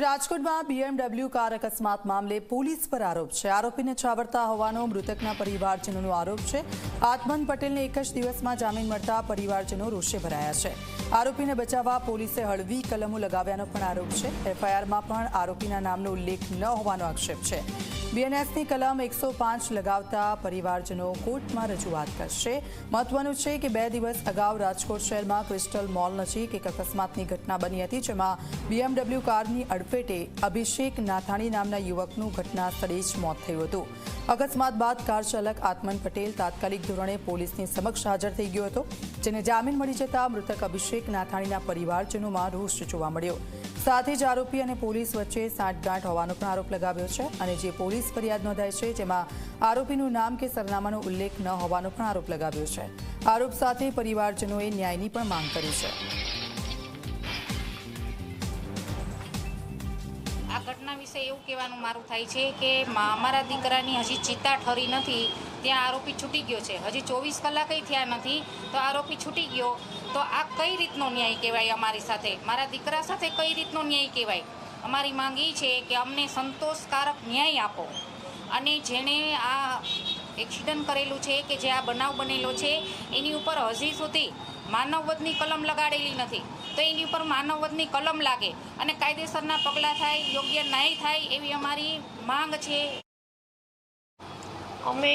રાજકોટમાં BMW car અકસ્માત મામલે પોલીસ પર આરોપ છે. આરોપીને છાવરતા હોવાનો મૃતકના પરિવારજનોનો આરોપ છે. આત્મન પટેલને એક જ દિવસમાં જામીન મળતા પરિવારજનો રોષે ભરાયા છે. આરોપીને બચાવવા પોલીસે હળવી કલમો લગાવ્યાનો પણ આરોપ છે. એફઆઈઆરમાં પણ આરોપીના નામનો ઉલ્લેખ ન હોવાનો આક્ષેપ છે. બીએનએસની કલમ એકસો પાંચ લગાવતા પરિવારજનો કોર્ટમાં રજૂઆત કરશે. મહત્વનું છે કે બે દિવસ અગાઉ રાજકોટ શહેરમાં ક્રિસ્ટલ મોલ નજીક એક અકસ્માતની ઘટના બની હતી, જેમાં બીએમડબલ્યુ કારની અડફેટે અભિષેક નાથાણી નામના યુવકનું ઘટના સ્થળે જ મોત થયું હતું. અકસ્માત બાદ કાર ચાલક આત્મન પટેલ તાત્કાલિક ધોરણે પોલીસની સમક્ષ હાજર થઈ ગયો હતો, જેને જામીન મળી જતા મૃતક અભિષેક નાથાણીના પરિવારજનોમાં રોષ જોવા મળ્યો. સાથે જ આરોપી અને પોલીસ વચ્ચે સાંઠગાંઠ હોવાનો પણ આરોપ લગાવ્યો છે અને જે પોલીસ ફરિયાદ નોંધાઈ છે જેમાં આરોપીનું નામ કે સરનામાનો ઉલ્લેખ ન હોવાનો પણ આરોપ લગાવ્યો છે. આરોપ સાથે પરિવારજનોએ ન્યાયની પણ માંગ કરી છે. આ ઘટના વિશે એવું કહેવાનું મારું થાય છે કે અમારા દીકરાની હજી ચિત્તા ઠરી નથી, ત્યાં આરોપી છૂટી ગયો છે. હજી ચોવીસ કલાકે થયા નથી, તો આરોપી છૂટી ગયો. તો આ કઈ રીતનો ન્યાય કહેવાય અમારી સાથે? મારા દીકરા સાથે કઈ રીતનો ન્યાય કહેવાય? અમારી માંગ એ છે કે અમને સંતોષકારક ન્યાય આપો. અને જેણે આ એક્સિડન્ટ કરેલું છે કે જે આ બનાવ બનેલો છે, એની ઉપર હજી સુધી માનવવધની કલમ લગાડેલી નથી. તો એની ઉપર માનવવધની કલમ લાગે અને કાયદેસરના પગલાં થાય, યોગ્ય ન્યાય થાય એવી અમારી માંગ છે. અમે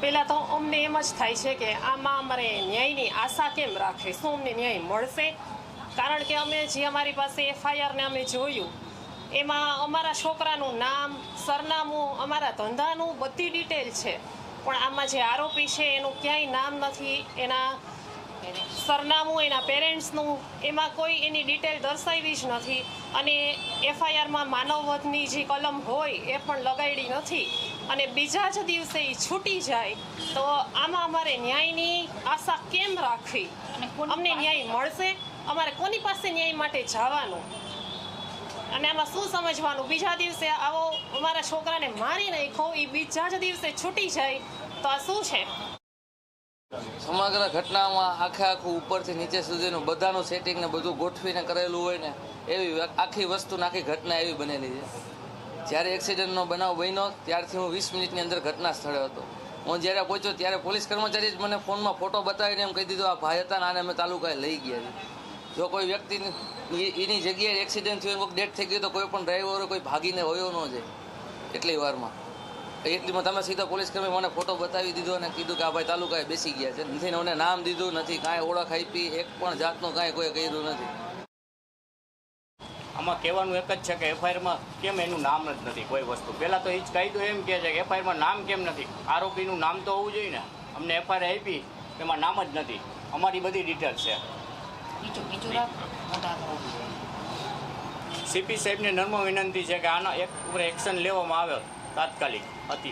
પહેલાં તો અમને એમ જ થાય છે કે આમાં અમારે ન્યાયની આશા કેમ રાખે? શું અમને ન્યાય મળશે? કારણ કે અમે જે અમારી પાસે એફઆઈઆરને અમે જોયું, એમાં અમારા છોકરાનું નામ, સરનામું, અમારા ધંધાનું બધી ડિટેલ છે. પણ આમાં જે આરોપી છે, એનું ક્યાંય નામ નથી, એના સરનામું, એના પેરેન્ટ્સનું, એમાં કોઈ એની ડિટેલ દર્શાવી જ નથી. અને એફઆઈઆરમાં માનવવધની જે કલમ હોય, એ પણ લગાડી નથી. અને બીજા જ દિવસે એ છૂટી જાય તો આમાં અમારે ન્યાયની આશા કેમ રાખવી? અને અમને ન્યાય મળશે? અમારે કોની પાસે ન્યાય માટે જવાનું? અને આમાં શું સમજવાનું? બીજા દિવસે આવો અમારા છોકરાને મારી નાખો એ બીજા જ દિવસે છૂટી જાય તો આ શું છે? સમગ્ર ઘટનામાં આખે આખું ઉપરથી નીચે સુધીનું બધાનું સેટિંગ ને બધું ગોઠવીને કરેલું હોય ને એવી આખી વસ્તુ આખી ઘટના એવી બનેલી છે. જ્યારે એક્સિડન્ટનો બનાવ બન્યો, ત્યારથી હું વીસ મિનિટની અંદર ઘટના સ્થળે હતો. હું જ્યારે પહોંચ્યો ત્યારે પોલીસ કર્મચારી જ મને ફોનમાં ફોટો બતાવીને એમ કહી દીધું, આ ભાઈ હતા ને આને અમે તાલુકાએ લઈ ગયા જો કોઈ વ્યક્તિની એ- એની જગ્યાએ એક્સિડન્ટ થયો કોઈ ડેથ થઈ ગયો તો કોઈ પણ ડ્રાઈવરો કોઈ ભાગીને હોયો ન જાય એટલી વારમાં. એટલીમાં તમે સીધો પોલીસ કર્મી મને ફોટો બતાવી દીધો અને કીધું કે આ ભાઈ તાલુકાએ બેસી ગયા છે. નથી મને નામ દીધું, નથી કાંઈ ઓળખ આપી, એક પણ જાતનું કાંઈ કોઈ કર્યું નથી. આમાં કહેવાનું એક જ છે કે એફઆઈઆરમાં કેમ એનું નામ જ નથી કોઈ વસ્તુ. પહેલાં તો એ જ કાયદો એમ કહે છે કે એફઆઈઆરમાં નામ કેમ નથી? આરોપીનું નામ તો હોવું જોઈએ ને. અમને એફઆઈઆર આપી એમાં નામ જ નથી. અમારી બધી ડિટેલ છે. સીપી સાહેબને નર્મ વિનંતી છે કે આના એક ઉપર એક્શન લેવામાં આવે તાત્કાલિક અતિ.